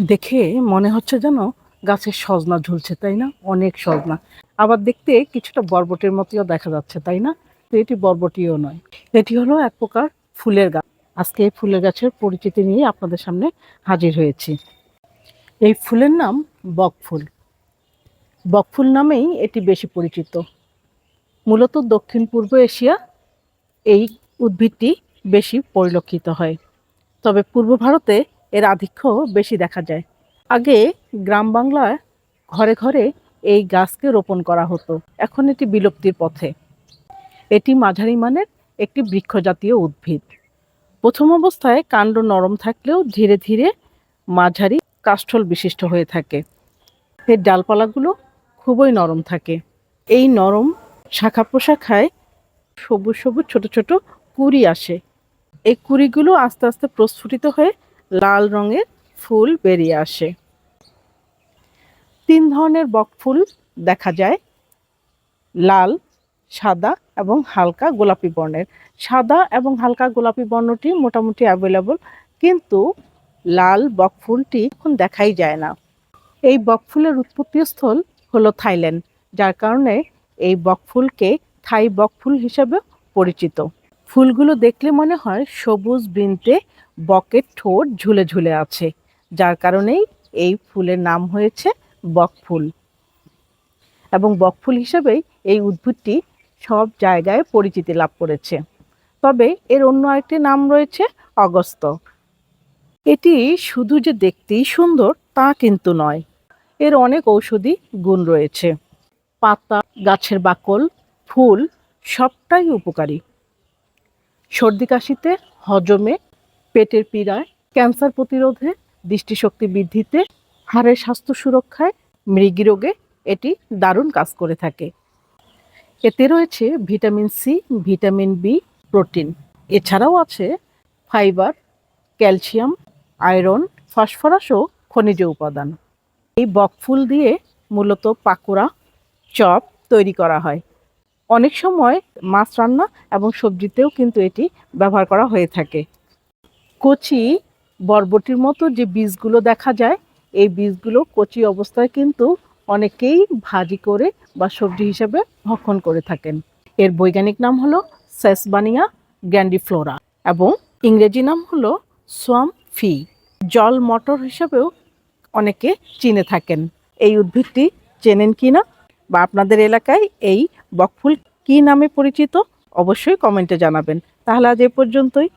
দেখে মনে হচ্ছে যেন গাছের সজনা ঝুলছে, তাই না? অনেক সজনা। আবার দেখতে কিছুটা বরবটির মতোও দেখা যাচ্ছে, তাই না? তো এটি বরবটিও নয়। এটি হলো এক প্রকার ফুলের গাছ। আজকে এই ফুলের গাছের পরিচিতি নিয়ে আপনাদের সামনে হাজির হয়েছি। এই ফুলের নাম বকফুল বকফুল নামেই এটি বেশি পরিচিত। মূলত দক্ষিণ পূর্ব এশিয়া এই উদ্ভিদটি বেশি পরিলক্ষিত হয়। তবে পূর্ব ভারতে এর আধিক্য বেশি দেখা যায়। আগে গ্রাম বাংলায় ঘরে ঘরে এই গাছকে রোপণ করা হতো। এখন এটি বিলুপ্তির পথে। এটি মাঝারি মানের একটি বৃক্ষজাতীয় উদ্ভিদ। প্রথম অবস্থায় কাণ্ড নরম থাকলেও ধীরে ধীরে মাঝারি কাষ্ঠল বিশিষ্ট হয়ে থাকে। এর ডালপালাগুলো খুবই নরম থাকে। এই নরম শাখা প্রশাখায় সবুজ সবুজ ছোট ছোট কুড়ি আসে। এই কুড়িগুলো আস্তে আস্তে প্রস্ফুটিত হয়ে লাল রঙের ফুল বেরিয়ে আসে। তিন ধরনের বকফুল দেখা যায়। লাল, সাদা এবং হালকা গোলাপি বর্ণের। সাদা এবং হালকা গোলাপি বর্ণটি মোটামুটি অ্যাভেলেবল কিন্তু লাল বকফুলটি এখন দেখাই যায় না। এই বকফুলের উৎপত্তিস্থল হলো থাইল্যান্ড, যার কারণে এই বকফুলকে থাই বকফুল হিসেবে পরিচিত। ফুলগুলো দেখলে মনে হয় সবুজ বৃন্তে বকের ঠোঁট ঝুলে ঝুলে আছে। যার কারণেই এই ফুলের নাম হয়েছে বকফুল এবং বকফুল হিসেবেই এই উদ্ভিদটি সব জায়গায় পরিচিতি লাভ করেছে। তবে এর অন্য আরেকটি নাম রয়েছে অগস্ত এটি শুধু যে দেখতেই সুন্দর তা কিন্তু নয়, এর অনেক ঔষধি গুণ রয়েছে। পাতা, গাছের বাকল, ফুল সবটাই উপকারী। সর্দি কাশিতে, হজমে, পেটের পীড়ায়, ক্যান্সার প্রতিরোধে, দৃষ্টিশক্তি বৃদ্ধিতে, হাড়ের স্বাস্থ্য সুরক্ষায়, মৃগী রোগে এটি দারুণ কাজ করে থাকে। এতে রয়েছে vitamin C, vitamin B, protein. এছাড়াও আছে ফাইবার, ক্যালসিয়াম, আয়রন, ফসফরাস ও খনিজ উপাদান। এই বকফুল দিয়ে মূলত পাকোড়া, চপ তৈরি করা হয়। অনেক সময় মাছ রান্না এবং সবজিতেও কিন্তু এটি ব্যবহার করা হয়ে থাকে। কচি বরবটির মতো যে বীজগুলো দেখা যায়, এই বীজগুলো কচি অবস্থায় কিন্তু অনেকেই ভাজি করে বা সবজি হিসেবে ভক্ষণ করে থাকেন। এর বৈজ্ঞানিক নাম হলো সেসবানিয়া গ্যান্ডিফ্লোরা এবং ইংরেজি নাম হলো সোয়াম ফি জল মটর হিসেবেও অনেকে চিনে থাকেন। এই উদ্ভিদটি চেনেন কি না বা আপনাদের এলাকায় এই বকফুল কি নামে পরিচিত? অবশ্যই কমেন্টে জানাবেন। তাহলে আজ এ পর্যন্তই।